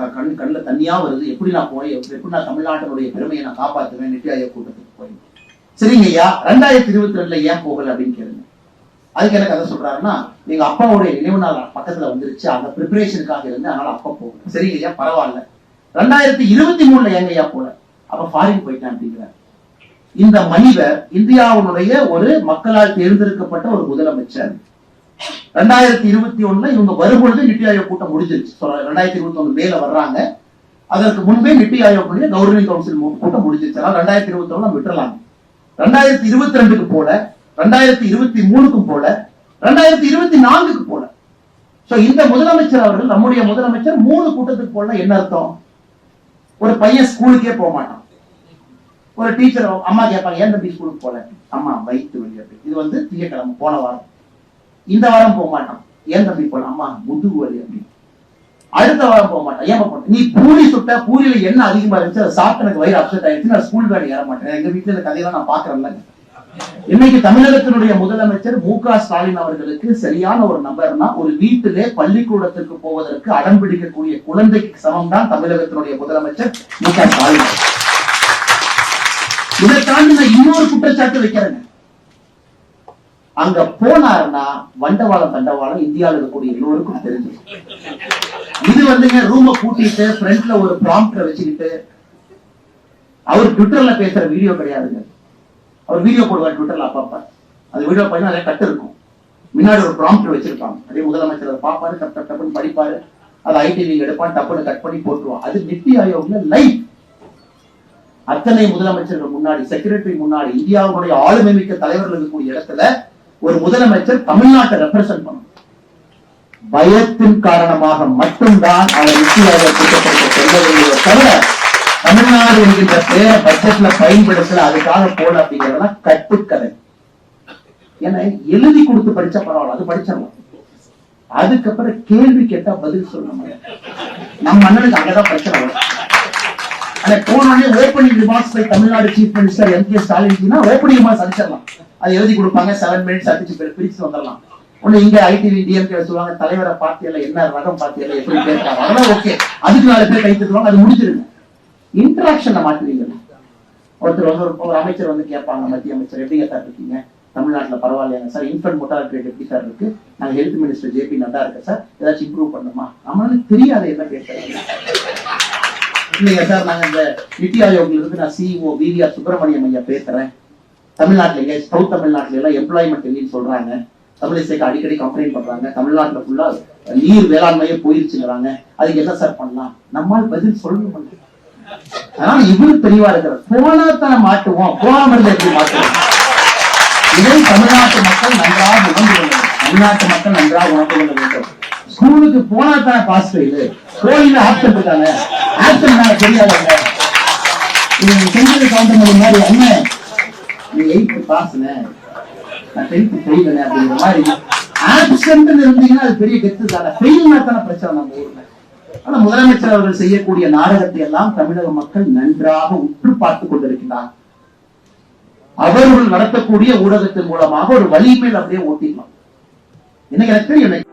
க- கண் கண்ணில் தண்ணியாக வருது. எப்படி நான் போய் எப்படி எப்படி நான் தமிழ்நாட்டினுடைய பெருமையை நான் காப்பாற்றுவேன்? நித்தி ஆயோக் கூட்டத்துக்கு போய். சரிங்க ஐயா ரெண்டாயிரத்தி இருபத்தி ரெண்டுல ஏன் போகல அப்படின்னு கேளுங்க. அதுக்கு என்ன கதை சொல்றாருன்னா எங்க அப்பாவுடைய நினைவு நாள் பக்கத்துல வந்துருச்சு. அந்த ப்ரிப்பரேஷனுக்காக இருந்து அதனால அப்பா போகல. சரிங்க ஐயா பரவாயில்ல. ரெண்டாயிரத்தி இருபத்தி மூணுல ஏங்க ஐயா போல? அப்ப ஃபாரின் போயிட்டேன் அப்படிங்கிறார். இந்த மனிதர் இந்தியாவுடைய ஒரு மக்களால் தேர்ந்தெடுக்கப்பட்ட ஒரு முதலமைச்சர். ரெண்டாயிரத்தி இருபத்தி ஒண்ணுல இவங்க வரும்பொழுது நித்தி ஆயோக் கூட்டம் முடிஞ்சிருச்சு. ரெண்டாயிரத்தி இருபத்தி ஒண்ணு மேல வர்றாங்க. அதற்கு முன்பே நித்தி ஆயோக் கவர்னிங் கவுன்சில் கூட்டம் முடிஞ்சிருச்சு. அதனால ரெண்டாயிரத்தி இருபத்தி ஒண்ணு விட்டுறலாம். ரெண்டாயிரத்தி இருபத்தி ரெண்டுக்கு போல ரெண்டாயிரத்தி இருபத்தி மூணுக்கும் போல ரெண்டாயிரத்தி இருபத்தி நான்குக்கு போல. சோ இந்த முதலமைச்சர் அவர்கள் நம்முடைய முதலமைச்சர் மூணு கூட்டத்துக்கு போல என்ன அர்த்தம்? ஒரு பையன் ஸ்கூலுக்கே போக மாட்டான். ஒரு டீச்சர் அம்மா கேட்பாங்க ஏன் தம்பி ஸ்கூலுக்கு போல? அம்மா வயிற்று வலி இது வந்து திங்கக்கிழமை போன வாரம். இந்த வாரம் போக மாட்டான். ஏன் தம்பி போல? அம்மா முதுகு வலி அப்படி. அடுத்த வாரம் போக மாட்டேன். ஏன் போக நீ பூரி சுட்ட பூரியில என்ன அதிகமா இருந்துச்சு அதை சாப்பிட்டு எனக்கு வயிறு அப்செட் ஆயிடுச்சு நான் ஸ்கூல் வேலை ஏற மாட்டேன். எங்க வீட்டுல இந்த கதையெல்லாம் நான் பாக்குறேன்ல இன்னைக்கு தமிழகத்தினுடைய முதலமைச்சர் மு க ஸ்டாலின் அவர்களுக்கு சரியான ஒரு நபர்னா ஒரு வீட்டிலே பள்ளிக்கூடத்திற்கு போவதற்கு அடம் பிடிக்கக்கூடிய குழந்தைக்கு சமம் தான் தமிழகத்தினுடைய முதலமைச்சர் மு க ஸ்டாலின். அவர்கள். இதை தாண்டி நான் இன்னொரு குற்றச்சாட்டு வைக்கிறேங்க. அங்க போனாருன்னா வண்டவாளம் தண்டவாளம் இந்தியாவில் இருக்கக்கூடிய எல்லோருக்கும் தெரிஞ்சு இது வந்துங்க ரூம கூட்டிட்டு ஃப்ரண்ட்ல ஒரு ப்ராம்ப்டர் வச்சுக்கிட்டு அவர் ட்விட்டர்ல பேசுற வீடியோ கிடையாதுங்க. அவர் வீடியோ போடுவார் ட்விட்டர்ல அப்பப்ப. அது வீடியோ பார்த்தா நிறைய கட்டு இருக்கும். முன்னாடி ஒரு ப்ராம்ப்டர் வச்சிருப்பாங்க. அதே முதலமைச்சர் அதை பார்ப்பாரு டப் டப் டப்புன்னு படிப்பாரு. அது ஐடிவி எடுப்பான் டப்புன்னு கட் பண்ணி போட்டுருவான் அது நித்தி ஆயோக்ல லைவ். அத்தனை முதலமைச்சர்கள் முன்னாடி செக்ரட்டரி முன்னாடி இந்தியாவுடைய ஆளுமை மிக்க தலைவர்கள் இருக்கக்கூடிய இடத்துல ஒரு முதலமைச்சர் தமிழ்நாட்டை ரெப்ரசென்ட் பண்ணும் பயத்தின் காரணமாக மட்டும்தான் அவர் நித்தி ஆயோக் செல்லவில்லையே தவிர தமிழ்நாடு என்கின்ற பேரை பட்ஜெட்ல பயன்படுத்தல அதுக்காக போல அப்படிங்கறதெல்லாம் கட்டுக்கதை. ஏன்னா எழுதி கொடுத்து படிச்சா பரவாயில்ல அது படிச்சிடலாம். அதுக்கப்புறம் கேள்வி கேட்டா பதில் சொல்லணும் நம்ம அண்ணனுக்கு அங்கதான் பிரச்சனை வரும். ஆனா போனோடனே opening remarks by Tamil Nadu chief minister M K Stalin opening remarks அடிச்சிடலாம். அது எழுதி கொடுப்பாங்க செவன் மினிட்ஸ் அடிச்சு பேர் பிரிச்சு வந்துடலாம். ஒண்ணு இங்க ஐடிவி டிஎம்கே சொல்லுவாங்க தலைவரை பார்ட்டியல என்ன ரகம் பார்ட்டியல எப்படி பேசுறாங்க அதெல்லாம் ஓகே அதுக்கு நாலு பேர் கை தட்டுவாங்க அது முடிச்சிருங்க இன்டராக்ஷன்ல மாட்டுவீங்க ஒருத்தர் வந்து ஒரு- அமைச்சர் வந்து கேட்பாங்க மத்திய அமைச்சர் எப்படிங்க சார் இருக்கீங்க? தமிழ்நாட்டுல பரவாயில்லையாங்க சார். இன்ஃபன்ட் மொட்டாலிட்டி ரேட் எப்படி சார் இருக்கு? நாங்க ஹெல்த் மினிஸ்டர் ஜேபி நட்டா இருக்கு சார். ஏதாச்சும் இம்ப்ரூவ் பண்ணுமா? நம்மளால தெரியாத என்ன பேசுறாங்க இல்லைங்க சார் நாங்க இந்த நித்தி ஆயோக்ல இருந்து நான் சிஇஓ விவிஆர் சுப்பிரமணியம் ஐயா பேசுறேன். தமிழ்நாட்டுல எங்க சவுத் தமிழ்நாட்டுல எல்லாம் எம்ப்ளாய்மெண்ட் இல்லைன்னு சொல்றாங்க. தமிழிசைக்கு அடிக்கடி கம்ப்ளைண்ட் பண்றாங்க. தமிழ்நாட்டுல ஃபுல்லா நீர் வேளாண்மையே போயிருச்சுங்கிறாங்க. அதுக்கு என்ன சார் பண்ணலாம்? நம்மால் பதில் சொல்லணும் அதனால இவரு தெளிவா இருக்கிறார் போனா தானே மாட்டுவோம். போகாம இருந்தா எப்படி மாட்டுவோம்? இதை தமிழ்நாட்டு மக்கள் நன்றாக உணர்ந்து கொள்ள வேண்டும். தமிழ்நாட்டு மக்கள் நன்றாக உணர்ந்து கொள்ள வேண்டும். ஸ்கூலுக்கு போனா தானே பாஸ் ஃபெயில் கோயில ஆப்சன் இருக்காங்க ஆப்சன் நான் தெரியாதவங்க. நீங்க செஞ்சது கவுண்டர் மாதிரி அண்ணன் நீ எயித்து பாஸ்னே நான் டென்த் ஃபெயிலுனே அப்படிங்கிற மாதிரி ஆப்சன்ட் இருந்தீங்கன்னா அது பெரிய கெத்து தானே. ஃபெயில்னா தானே பிரச்சனை நம்ம ஊர்ல. ஆனா முதலமைச்சர் அவர்கள் செய்யக்கூடிய நாடகத்தை எல்லாம் தமிழக மக்கள் நன்றாக உற்று பார்த்துக் கொண்டிருக்கிறார் அவர்கள் நடத்தக்கூடிய ஊடகத்தின் மூலமாக ஒரு வலிமையில் அப்படியே ஓட்டிக்கலாம் எனக்கு எனக்கு தெரியும்